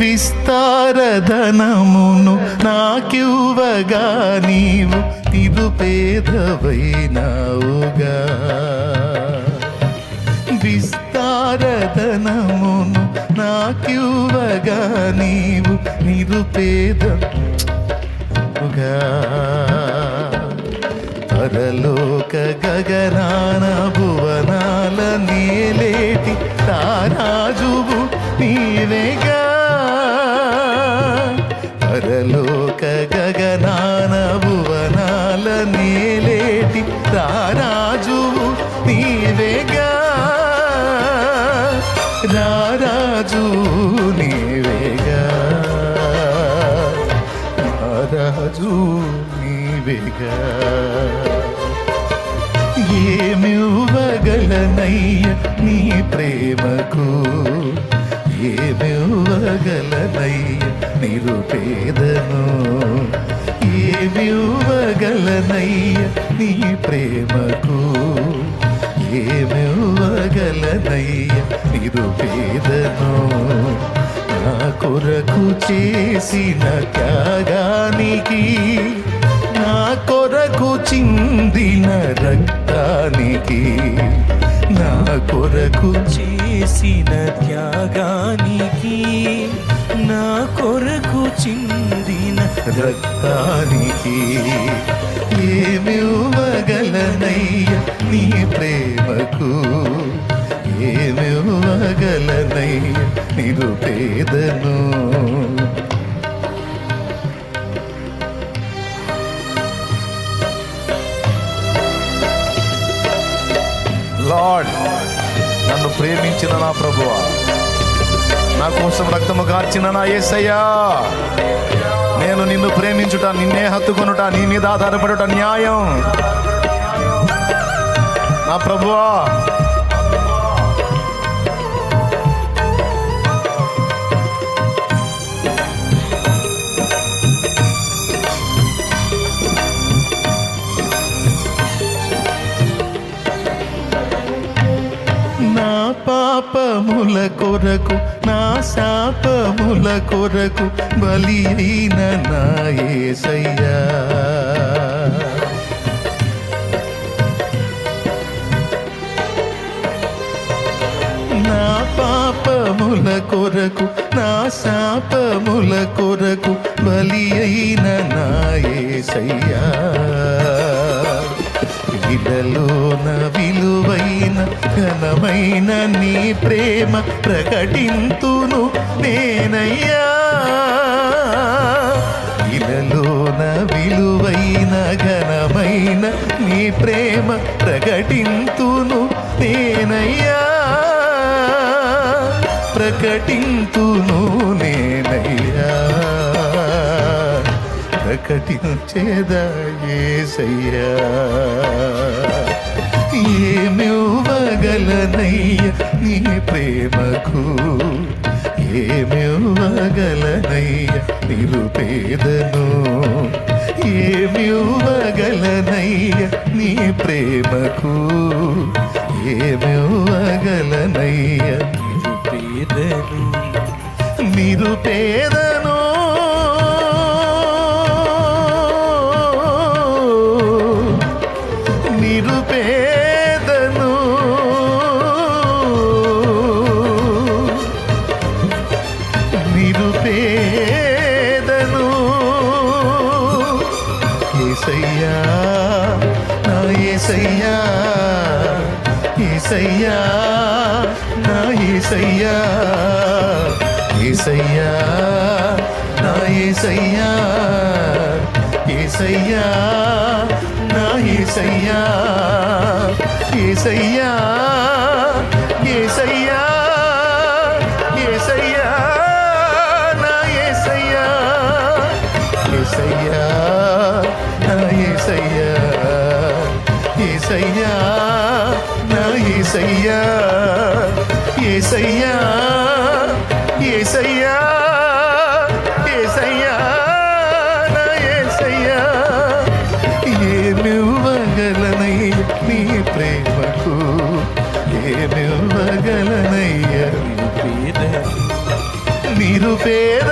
విస్తారధనమును నాకివ్వగా నీవు నిరుపేదవైనావుగా విస్తారధనమును నాకివ్వగా నీవు నిరుపేదగా పరలోక గగనాన రాజు నీవేగా. రారాజు నీవేగా. ఏమివ్వగలనయ్య నీ ప్రేమకు? ఏమివ్వగలనయ్య నిరుపేదను ఏమివ్వగలనయ్య నీ ప్రేమకు? ఏమివ్వగలనయ్య నిరుపేదను చేసిన త్యాగానికి నా కొరకు చిందిన రక్తానికి నా కొరకు చేసిన త్యాగానికి నా కొరకు చిందిన రక్తానికి ఏమివ్వగలనయ్య నీ ప్రేమకు? ఏమివ్వగలనయ్య నిరుపేదను లార్డ్ నన్ను ప్రేమించిన నా ప్రభువ. నా కోసం రక్తము కార్చిన నా ఏసయ్యా. నేను నిన్ను ప్రేమించుట నిన్నే హత్తుకొనుట నీ మీద ఆధారపడుట న్యాయం. నా ప్రభువా పాపముల కొరకు నా శాపముల కొరకు బలి అయిన నా యేసయ్యా నా పాపముల కొరకు నా శాపముల కొరకు బలి అయిన నా యేసయ్యా విలలోన విలువైన ఘనమైన నీ ప్రేమ ప్రకటింతును నేనయ్యా. ఇలలోన విలువైన ఘనమైన నీ ప్రేమ ప్రకటింతును నేనయ్యా. ప్రకటింతును ప్రకటించేదా ఏసయ్యా ఏమివ్వగలనయ్య నీ ప్రేమకు? ఏమివ్వగలనయ్య నిరుపేదను ఏమివ్వగలనయ్య నీ ప్రేమకు? ఏమివ్వగలనయ్య నిరుపేదను నిరుపేద నిరుపేదను. ఏసయ్యా నా ఏసయ్యా ఏసయ్యా నా ఏసయ్యా ఏసయ్యా నా ఏసయ్యా ఏసయ్యా నా ఏసయ్యా ఏసయ్యా ఏసయ్యా. ఏసయ్యా నా ఏసయ్యా ఏసయ్యా ఏసయ్యా ఏసయ్యా నా ఏసయ్యా. ఏమివ్వగలనయ్య నీ ప్రేమకు ఏమివ్వగలనయ్య నిరుపేద